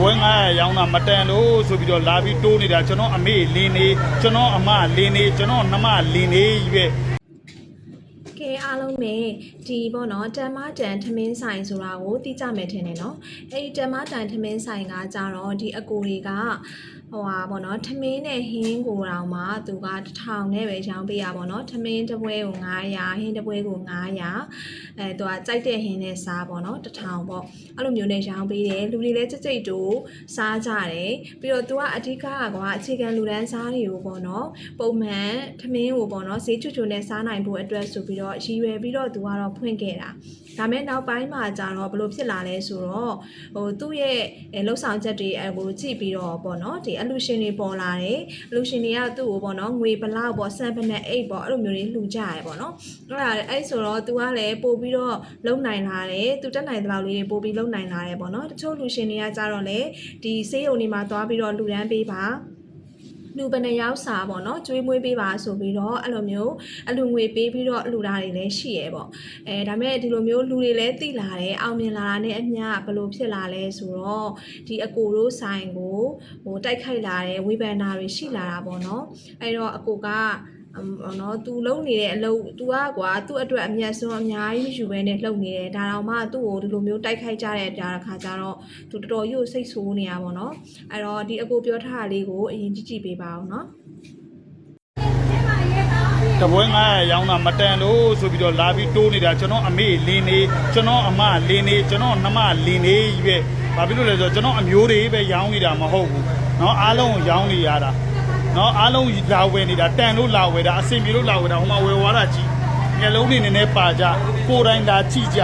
ပွဲ900ရောင်းတာမတန်လို့ဆိုပြီးတော့လာပြီးတိုးနေတာကျွန်တော်အမေလင်းနေကျွန်တော်အမလင်းနေကျွန်တော်နှမလင်းနေကြီးပဲကဲအားလုံးပဲဒီပေါ့နော်တမ်မတန်ထမင်းဆိုင်ဆိုတာကိုသိကြမယ်ထင်တယ်နော်အဲ့ဒီတမ်မတန်ထမင်းဆိုင်ကကြတော့ဒီအကိုတွေက ဟိုဟာပေါ့နော်ထမင်းနဲ့ဟင်းကိုတောင်မှသူကတစ်ထောင်နဲ့ပဲရောင်းပေးရပေါ့နော်ထမင်းတစ်ပွဲကို900ဟင်းတစ်ပွဲကို900အဲသူကကြိုက်တဲ့ဟင်းနဲ့စားပေါ့နော်တစ်ထောင်ပေါ့အဲ့လိုမျိုးနဲ့ရောင်းပေးတယ်လူတွေလည်းကြိတ်ကြိတ်တူစားကြတယ်ပြီးတော့သူကအဓိကကကွာအခြေခံလူတန်းစားတွေကိုပေါ့နော်ပုံမှန်ထမင်းကိုပေါ့နော်ဈေးချွတ်ချွတ်နဲ့စားနိုင်ဖို့အတွက်ဆိုပြီးတော့ရည်ရွယ်ပြီးတော့သူကတော့ဖွင့်ခဲ့တာ ဒါမဲ့နောက်ပိုင်းမှာကျတော့ဘယ်လိုဖြစ်လာလဲဆိုတော့ဟိုသူ့ရဲ့အဲလှုပ်ဆောင်ချက်တွေအကိုကြည့်ပြီးတော့ပေါ့နော်ဒီအလူရှင်တွေပေါ်လာတယ်အလူရှင်တွေကသူ့ကိုပေါ့နော်ငွေဘလောက်ပေါ့ဆန်ပနက်အိတ်ပေါ့အဲ့လိုမျိုးတွေလှူကြရဲပေါ့နော်အဲ့ဒါအဲ့ဆိုတော့ तू ကလည်းပို့ပြီးတော့လုံနိုင်လာတယ်သူတက်နိုင်တဲ့လောက်လေးတွေပို့ပြီးလုံနိုင်လာတယ်ပေါ့နော်တချို့လူရှင်တွေကကြတော့လေဒီဆေးရုံတွေမှာသွားပြီးတော့လှူဒန်းပေးပါ လူဘယ်နှရောက်စာပေါ့နော်ကျွေးမွေးပေးပါဆိုပြီးတော့အဲ့လိုမျိုးအလူငွေပေးပြီးတော့အလူတာတွေလည်းရှိရဲပေါ့အဲဒါမဲ့ဒီလိုမျိုးလူတွေလည်းတိလာတယ်အောင်မြင်လာတာနဲ့အမျှဘယ်လိုဖြစ်လာလဲဆိုတော့ဒီအကိုတို့ဆိုင်ကိုဟိုတိုက်ခိုက်လာတဲ့ဝေဖန်တာတွေရှိလာတာပေါ့နော်အဲ့တော့အကိုကအမ်ဟော နော်သူလုံနေတဲ့အလုပ်သူကကွာသူ့အတွက်အမျက်စွန်းအများကြီးမရှိဘဲနဲ့လှုပ်နေတယ်ဒါတော့မှသူ့ကိုဒီလိုမျိုးတိုက်ခိုက်ကြတဲ့ဒါခါကျတော့သူတော်တော်ကြီးကိုစိတ်ဆိုးနေတာပေါ့နော်အဲ့တော့ဒီအကိုပြောထားတာလေးကိုအရင်ကြည့်ကြည့်ပေးပါအောင်နော်တပွဲ900ရောင်းတာမတန်လို့ဆိုပြီးတော့လာပြီးတိုးနေတာကျွန်တော်အမေလင်းနေကျွန်တော်အမလင်းနေကျွန်တော်နှမလင်းနေပဲဘာဖြစ်လို့လဲဆိုတော့ကျွန်တော်အမျိုးတွေပဲရောင်းနေတာမဟုတ်ဘူးเนาะအားလုံးရောင်းနေရတာ နော်အားလုံးလာဝယ်နေတာတန်လို့လာဝယ်တာအစင်မီလို့လာဝယ်တာဟိုမှာဝယ်ဝါတာကြီးမျက်လုံးတွေနည်းနည်းပါကြကိုယ်တိုင်လာကြည့်ကြ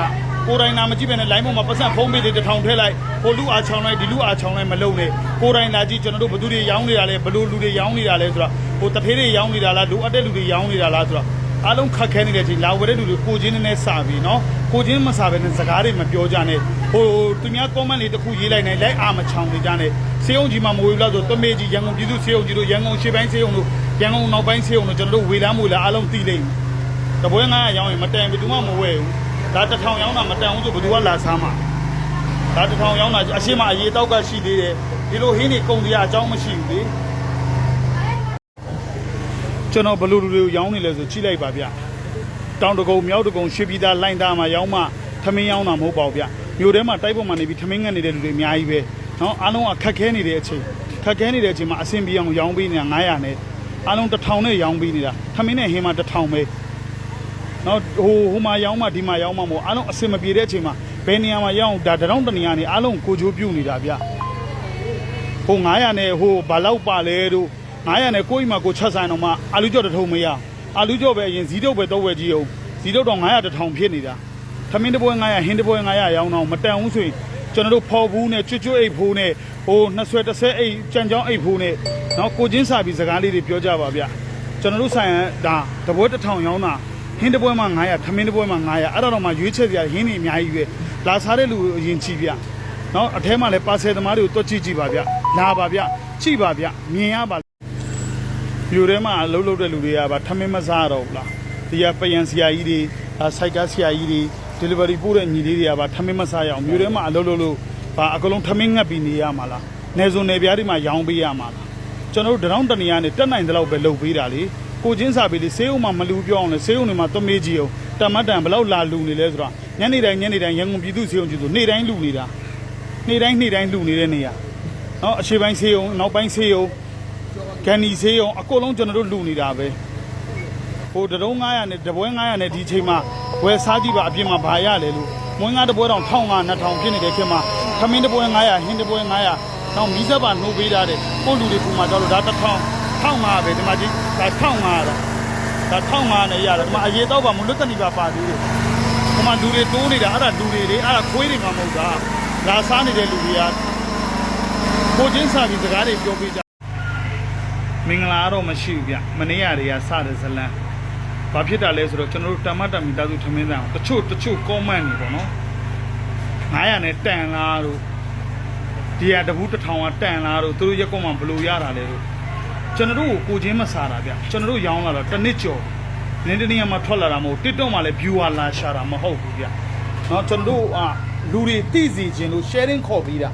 ကိုယ်တိုင်လာမကြည့်ဘဲနဲ့ line ပေါ်မှာပတ်စံဖုံးပေးတွေတထောင်ထည့်လိုက်ဟိုလူအားချောင်းလိုက်ဒီလူအားချောင်းလိုက်မလုံနဲ့ကိုယ်တိုင်လာကြည့်ကျွန်တော်တို့ဘသူတွေရောင်းနေတာလဲဘလို့လူတွေရောင်းနေတာလဲဆိုတော့ဟိုတဖေးတွေရောင်းနေတာလားလိုအပ်တဲ့လူတွေရောင်းနေတာလားဆိုတော့ အားလုံးခက်ခဲနေတဲ့အချိန်လာဝယ်တဲ့လူတွေကိုချင်းနဲ့စပြီးနော်ကိုချင်းမစဘဲနဲ့စကားတွေမပြောကြနဲ့ဟိုသူများ comment တွေတခုရေးလိုက်နိုင်လိုက်အာမချောင်နေကြနဲ့စေယုံကြီးမှာမဝေဘူးလားဆိုတမေကြီးရန်ကုန်ပြည်သူစေယုံကြီးတို့ရန်ကုန်ရှေ့ပိုင်းစေယုံတို့ရန်ကုန်နောက်ပိုင်းစေယုံတို့ကျွန်တော်တို့ဝေလမ်းမွေလားအားလုံးသိလိမ့်မယ်တပွဲငါးရောင်းရင်မတန်ဘူးသူမှမဝယ်ဘူးဒါတထောင်ရောင်းတာမတန်ဘူးဆိုဘယ်သူကလာစားမှာဒါတထောင်ရောင်းတာအရှိမအရေးတောက်ကရှိသေးတယ်ဒီလိုဟင်းတွေကုန်စရာအကြောင်းမရှိဘူးလေ ကျွန်တော်ဘယ်လူလူတွေကိုရောင်းနေလဲဆိုကြည့်လိုက်ပါဗျတောင်တကုံမြောက်တကုံရွှေပြည်သားလိုင်းသားမှာရောင်းမှထမင်းရောင်းတာမဟုတ်ပါဘူးဗျမြို့ထဲမှာတိုက်ပေါ်မှာနေပြီးထမင်းငတ်နေတဲ့လူတွေအများကြီးပဲနော်အားလုံးကခက်ခဲနေတဲ့အချိန်ခက်ခဲနေတဲ့အချိန်မှာအဆင်ပြေအောင်ရောင်းပေးနေတာ900နဲ့အားလုံး1000နဲ့ရောင်းပေးနေတာထမင်းနဲ့ဟင်းမှာ1000ပဲနော်ဟိုဟိုမှာရောင်းမှဒီမှာရောင်းမှမဟုတ်အားလုံးအဆင်မပြေတဲ့အချိန်မှာဘယ်နေရာမှာရောင်းဒါတရောင်းတနေရာနေအားလုံးကိုချိုးပြုတ်နေတာဗျဟို900နဲ့ဟိုဘာလောက်ပါလဲတို့ 900နဲ့ကိုယ့်အိမ်မှာကိုချက်ဆိုင်တော့မှအာလူကြော့တစ်ထုံမရအာလူကြော့ပဲအရင်ဇီးတုပ်ပဲတော့ဝယ်ကြည့်အောင်ဇီးတုပ်တော့900တစ်ထောင်ဖြစ်နေတာသမင်းတစ်ပွဲ900ဟင်းတစ်ပွဲ900ရောင်းတော့မတန်ဘူးဆိုရင်ကျွန်တော်တို့ဖော်ဘူးနဲ့ကျွတ်ကျွတ်အိတ်ဖိုးနဲ့ဟိုနှစ်ဆွဲတစ်ဆဲအိတ်ကြံကြောင်းအိတ်ဖိုးနဲ့နော်ကိုချင်းစာပြီးစကားလေးတွေပြောကြပါဗျကျွန်တော်တို့ဆိုင်ကဒါတစ်ပွဲတစ်ထောင်ရောင်းတာဟင်းတစ်ပွဲမှာ900သမင်းတစ်ပွဲမှာ900အဲ့တော့မှရွေးချက်စရာဟင်းတွေအများကြီးပဲလာစားတဲ့လူကိုအရင်ချီဗျနော်အထဲမှာလည်းပါဆယ်သမားတွေကိုတွက်ကြည့်ကြည့်ပါဗျလာပါဗျကြည့်ပါဗျမြင်ရပါ မြို့ထဲမှာအလုပ်လုပ်တဲ့လူတွေကဗာထမင်းမစားတော့ဘူးလားဒီကပယံဆရာကြီးတွေစိုက်ကားဆရာကြီးတွေ delivery ပို့တဲ့ညီလေးတွေကဗာထမင်းမစားရအောင်မြို့ထဲမှာအလုပ်လုပ်လို့ဗာအကလုံးထမင်းငတ်ပြီးနေရမှာလားနေစုံနေပြားတွေမှာရောင်းပေးရမှာလားကျွန်တော်တို့တရောင်းတနေရနဲ့တက်နိုင်တဲ့လောက်ပဲလုပ်ပေးတာလေကိုချင်းစာပေလေးဆေးုံမှာမလူပြောအောင်လေဆေးုံတွေမှာသမေးကြီးအောင်တမတ်တန်ဘလောက်လာလူနေလဲဆိုတော့ညနေတိုင်းညနေတိုင်းရန်ကုန်ပြည်သူဆေးုံကြီးဆိုနေ့တိုင်းလူနေတာနေ့တိုင်းနေ့တိုင်းလူနေတဲ့နေရာနော်အခြေပိုင်းဆေးုံနောက်ပိုင်းဆေးုံ ရုံကန်နီဆေးရုံအကုန်လုံးကျွန်တော်တို့လှူနေတာပဲဟိုတရုံး900နဲ့တပွဲ900နဲ့ဒီချိန်မှာဝယ်စားကြည့်ပါအပြင်မှာဘာရလဲလို့မွေးငါတပွဲတောင်1500 2000ဖြစ်နေတဲ့ခင်မှာခမင်းတပွဲ900ဟင်းတပွဲ900နောက်မီးစက်ပါနှိုးပေးထားတယ်ကိုလူတွေပူမှာတော့ဒါ1000 1500ပဲဒီမှာကြီးဒါ1500တော့ဒါ1500နဲ့ရတယ်ဒီမှာအရေးတော့ပါမလွတ်တနီပါပါသေးတယ်ဒီမှာလူတွေတိုးနေတာအဲ့ဒါလူတွေလေအဲ့ဒါခွေးတွေမှမဟုတ်တာလာစားနေတဲ့လူတွေကကိုချင်းစာပြီးစကားတွေပြောပေးကြ မင်္ဂလာတော့မရှိဘူးဗျမနေ့ရတွေကစတဲ့ဇလန်းဘာဖြစ်တာလဲဆိုတော့ကျွန်တော်တို့တမတ်တမီတာစုထမင်းသားတချို့တချို့ comment တွေပေါ့နော်900နဲ့တန်လားတို့ဒီရတဘူးတစ်ထောင်ကတန်လားတို့သူတို့ရက်ကွန်မှာဘလို့ရတာလဲတို့ကျွန်တော်တို့ကိုချင်းမစားတာဗျကျွန်တော်တို့ရောင်းလာတော့တစ်နှစ်ကျော်နင်းတနေ့မှာထွက်လာတာမဟုတ် TikTok မှာလည်း viewer လာရှာတာမဟုတ်ဘူးဗျနော်ကျွန်တော်တို့အလူတွေသိစီခြင်းလို့ sharing ခေါ်ပြီးတာ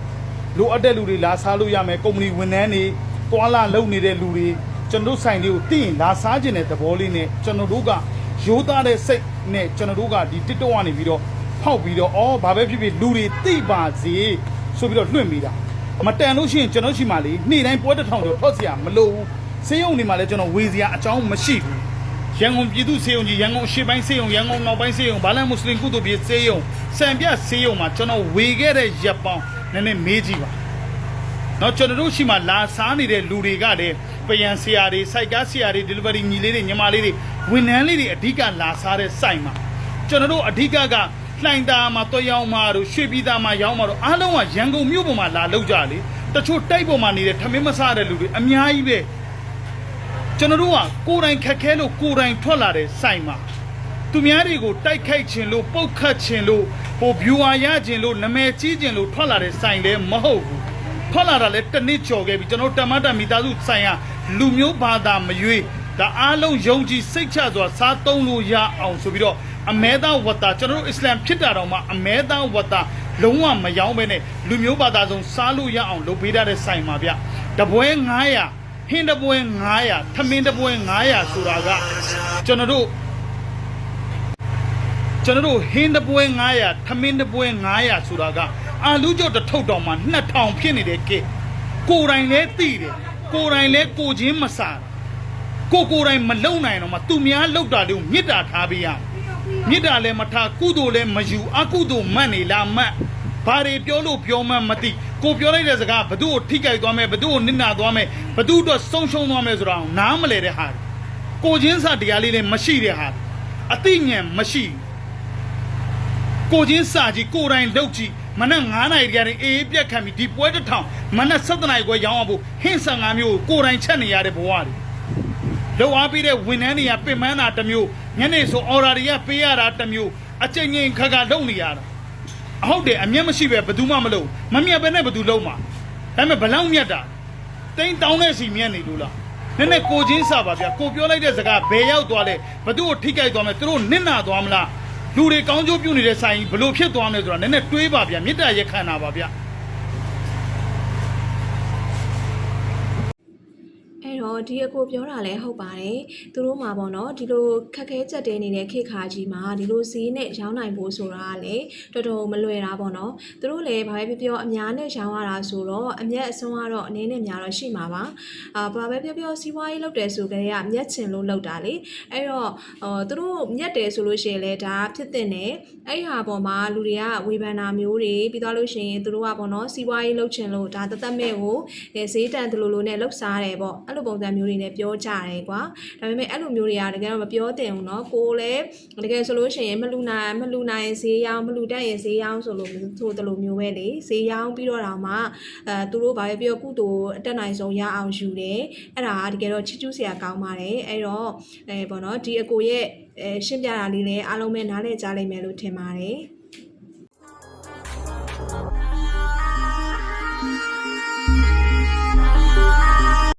လိုအပ်တဲ့လူတွေလာစားလို့ရမယ်ကုမ္ပဏီဝန်ထမ်းတွေ တွာလာလုံနေတဲ့လူတွေကျွန်တော်ဆိုင်လေးကိုသိရင်လာစားခြင်းတဲ့သဘောလေးနဲ့ကျွန်တော်တို့ကရိုးသားတဲ့စိတ်နဲ့ကျွန်တော်တို့ကဒီ TikTok ကနေပြီးတော့ဖောက်ပြီးတော့အော်ဘာပဲဖြစ်ဖြစ်လူတွေသိပါစေဆိုပြီးတော့လွှင့်မိတာမတန်လို့ရှိရင်ကျွန်တော်ရှိမှလေနေ့တိုင်းပွဲတစ်ထောင်ကျော်ထောက်စရာမလိုဘူးစေယုံနေမှာလဲကျွန်တော်ဝေစရာအကြောင်းမရှိဘူးရန်ကုန်ပြည်သူစေယုံကြီးရန်ကုန်အရှေ့ပိုင်းစေယုံရန်ကုန်နောက်ပိုင်းစေယုံဘာလဲမွတ်စလင်ကုသိုလ်ပြည်စေယုံစံပြစေယုံမှာကျွန်တော်ဝေခဲ့တဲ့ရပ်ပေါင်းနည်းနည်းမေးကြည့်ပါ နောက်ကျွန်တော်တို့ရှိမှလာစားနေတဲ့လူတွေကလည်းပယံဆရာတွေစိုက်ကားဆရာတွေ delivery ညီလေးတွေညီမလေးတွေဝန်ထမ်းလေးတွေအဓိကလာစားတဲ့စိုက်မှာကျွန်တော်တို့အဓိကကလှိုင်သာမှာတွရောင်းမှာတို့ရွှေပြည်သာမှာရောင်းမှာတို့အားလုံးကရန်ကုန်မြို့ပေါ်မှာလာလောက်ကြလေတချို့တိုက်ပေါ်မှာနေတဲ့ထမင်းမစားတဲ့လူတွေအများကြီးပဲကျွန်တော်တို့ကကိုယ်တိုင်ခက်ခဲလို့ကိုယ်တိုင်ထွက်လာတဲ့စိုက်မှာသူများတွေကိုတိုက်ခိုက်ခြင်းလို့ပုတ်ခတ်ခြင်းလို့ဟို viewer ရခြင်းလို့နာမည်ကြီးခြင်းလို့ထွက်လာတဲ့စိုက်လည်းမဟုတ်ဘူး ထွက်လာတာလည်းတစ်နှစ်ကျော်ခဲ့ပြီကျွန်တော်တို့တမတ်တမိသားစုဆိုင်ရာလူမျိုးဘာသာမရွေးဒါအားလုံးယုံကြည်စိတ်ချစွာစားသုံးလို့ရအောင်ဆိုပြီးတော့အမဲသားဝတ်တာကျွန်တော်တို့အစ္စလမ်ဖြစ်တာတော့မှအမဲသားဝတ်တာလုံးဝမယောင်းပဲနဲ့လူမျိုးဘာသာဆုံးစားလို့ရအောင်လုပ်ပေးထားတဲ့ဆိုင်ပါဗျတပွဲ900ဟင်းတပွဲ900ထမင်းတပွဲ900ဆိုတာကကျွန်တော်တို့ကျွန်တော်တို့ဟင်းတပွဲ900ထမင်းတပွဲ900ဆိုတာက အာလူကြော့တစ်ထုပ်တောင်မှ2000ဖြစ်နေတဲ့ကဲကိုယ်တိုင်လဲသိတယ်ကိုယ်တိုင်လဲကိုချင်းမစားကိုကိုယ်တိုင်မလုံနိုင်တော့မှသူများလောက်တာလေးကိုမြစ်တာထားပေးရမယ်မြစ်တာလည်းမထားကုသိုလ်လည်းမယူအကုသိုလ်မှတ်နေလားမှတ်ဘာတွေပြောလို့ပြောမှမသိကိုပြောလိုက်တဲ့စကားဘသူ့ကိုထိကြိုက်သွားမယ်ဘသူ့ကိုနစ်နာသွားမယ်ဘသူ့အတွက်ဆုံးရှုံးသွားမယ်ဆိုတာကိုနားမလဲတဲ့ဟာတွေကိုချင်းစာတရားလေးလည်းမရှိတဲ့ဟာတွေအသိဉာဏ်မရှိဘူးကိုချင်းစာကြီးကိုယ်တိုင်လုပ်ကြည့် မနက်9နာရီတည်းကနေအေးပြက်ခံပြီးဒီပွဲတစ်ထောင်မနက်7နာရီခွဲရောင်းအောင်ဖို့ဟင်းဆန်၅မျိုးကိုကိုယ်တိုင်ချက်နေရတဲ့ဘဝတွေလောက်အားပေးတဲ့ဝန်ထမ်းတွေကပင်ပန်းတာတစ်မျိုးညနေဆိုအော်ဒါတွေကပေးရတာတစ်မျိုးအကျဉ်းချင်းခက်ခါလုံနေရတာအဟုတ်တယ်အမျက်မရှိပဲဘယ်သူမှမလုံမမျက်ပဲနဲ့ဘယ်သူလုံမှာဒါပေမဲ့ဘလောက်မျက်တာတိန်တောင်းတဲ့စီမျက်နေလို့လားနည်းနည်းကိုချင်းစာပါဗျာကိုပြောလိုက်တဲ့စကားဘယ်ရောက်သွားလဲဘသူ့ကိုထိကြိုက်သွားမလဲသူတို့နစ်နာသွားမလား လူတွေကောင်းကျိုးပြုနေတဲ့ဆိုင်ဘလို့ဖြစ်သွားမလဲဆိုတာနည်းနည်းတွေးပါဗျာမေတ္တာရက်ခံတာပါဗျာ တော့ဒီအကိုပြောတာလည်းဟုတ်ပါတယ်သူတို့မှာပေါ့နော်ဒီလိုခက်ခဲကြက်တဲနေတဲ့ခေတ်ခါကြီးမှာဒီလိုဈေးနဲ့ရောင်းနိုင်ဖို့ဆိုတာကလည်းတော်တော်မလွယ်တာပေါ့နော်သူတို့လည်းဘာပဲပြောပြောအများနဲ့ရောင်းရတာဆိုတော့အမျက်အစွန်းကတော့အနေနဲ့များတော့ရှိမှာပါအာဘာပဲပြောပြောစီးပွားရေးလုပ်တယ်ဆိုကြတဲ့ကမျက်ချင်လို့လုပ်တာလေအဲ့တော့ဟိုသူတို့မျက်တယ်ဆိုလို့ရှိရင်လည်းဒါဖြစ်တဲ့နဲ့အဲ့ဟာပေါ်မှာလူတွေကဝေဖန်တာမျိုးတွေပြီးသွားလို့ရှိရင်သူတို့ကပေါ့နော်စီးပွားရေးလုပ်ချင်လို့ဒါတသက်မဲ့ကိုအဲဈေးတန်တလူလူနဲ့လှုပ်ရှားတယ်ပေါ့အဲ့လိုပုံစံမျိုးတွေနဲ့ပြောကြတယ်ကွာဒါပေမဲ့အဲ့လိုမျိုးတွေကတကယ်တော့မပြောတင်ဘူးเนาะကိုလည်းတကယ်ဆိုလို့ရှိရင်မလူနိုင်မလူနိုင်ဈေးရောင်းမလူတတ်ရင်ဈေးရောင်းဆိုလို့ဆိုတလို့မျိုးပဲလေဈေးရောင်းပြီးတော့တော့မှအဲသူတို့ဘာပဲပြောကုသိုလ်အတက်နိုင်ဆုံးရအောင်ယူတယ်အဲ့ဒါကတကယ်တော့ချစ်ကျူးစရာကောင်းပါတယ်အဲ့တော့အဲပေါ့နော်ဒီအကိုရဲ့အဲရှင်းပြတာလေးလည်းအားလုံးပဲနားလည်ကြလိမ့်မယ်လို့ထင်ပါတယ်